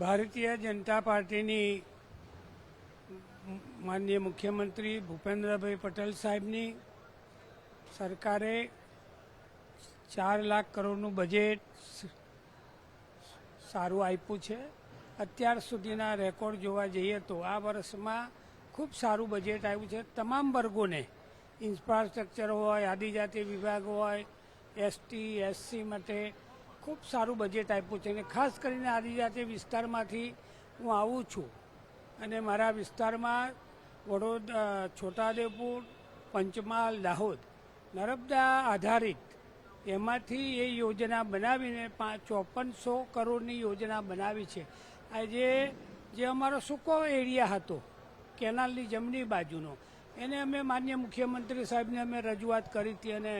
ભારતીય જનતા પાર્ટીની માનનીય મુખ્યમંત્રી ભૂપેન્દ્રભાઈ પટેલ સાહેબની સરકારે ચાર લાખ કરોડનું બજેટ સારું આપ્યું છે. અત્યાર સુધીના રેકોર્ડ જોવા જઈએ તો આ વર્ષમાં ખૂબ સારું બજેટ આવ્યું છે. તમામ વર્ગોને ઇન્ફ્રાસ્ટ્રક્ચર હોય, આદિજાતિ વિભાગ હોય, એસટી, એસસી માટે ખૂબ સારું બજેટ આપ્યું છે અને ખાસ કરીને આદિજાતિ વિસ્તારમાંથી હું આવું છું અને મારા વિસ્તારમાં વડોદરા છોટાદેપુર પંચમહાલ, દાહોદ નર્મદા આધારિત એમાંથી એ યોજના બનાવીને પાંચ ચોપનસો કરોડની યોજના બનાવી છે. આજે જે અમારો સૂકો એરિયા હતો, કેનાલની જમણી બાજુનો, એને અમે માન્ય મુખ્યમંત્રી સાહેબને અમે રજૂઆત કરી હતી અને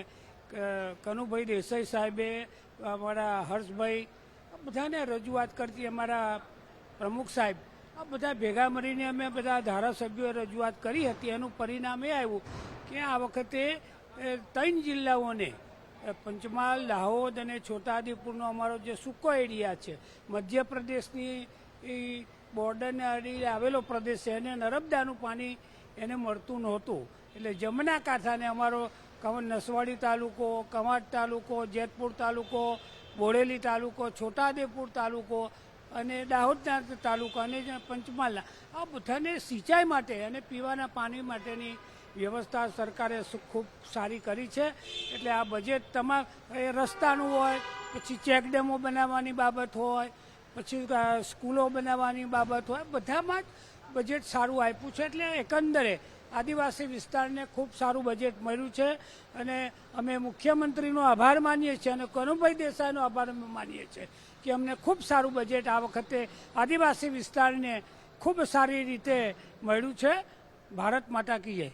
કનુભાઈ દેસાઈ સાહેબે, અમારા હર્ષભાઈ બધાને રજૂઆત કરતી અમારા પ્રમુખ સાહેબ. આ બધા ભેગા મળીને અમે બધા ધારાસભ્યોએ રજૂઆત કરી હતી. એનું પરિણામ એ આવ્યું કે આ વખતે ત્રણ જિલ્લાઓને પંચમહાલ, દાહોદ અને છોટાઉદેપુરનો અમારો જે સૂકો એરિયા છે, મધ્યપ્રદેશની બોર્ડરને અડી આવેલો પ્રદેશ છે, એને નર્મદાનું પાણી એને મળતું નહોતું. એટલે જમના કાંઠાને અમારો નસવાડી તાલુકો કવાંટ તાલુકો, જેતપુર તાલુકો, બોડેલી તાલુકો છોટાદેપુર તાલુકો અને દાહોદના તાલુકા અને પંચમહાલના. આ બધાને સિંચાઈ માટે અને પીવાના પાણી માટેની વ્યવસ્થા સરકારે ખૂબ સારી કરી છે. એટલે આ બજેટ તમામ, એ રસ્તાનું હોય, પછી ચેકડેમો બનાવવાની બાબત હોય, પછી સ્કૂલો બનાવવાની બાબત હોય, બધામાં જ બજેટ સારું આપ્યું છે. એટલે એકંદરે આદિવાસી વિસ્તારને ખૂબ સારું બજેટ મળ્યું છે અને અમે મુખ્યમંત્રીનો આભાર માનીએ છીએ અને કનુભાઈ દેસાઈનો આભાર અમે માનીએ છીએ કે અમને ખૂબ સારું બજેટ આ વખતે આદિવાસી વિસ્તારને ખૂબ સારી રીતે મળ્યું છે. ભારત માતા કી જય.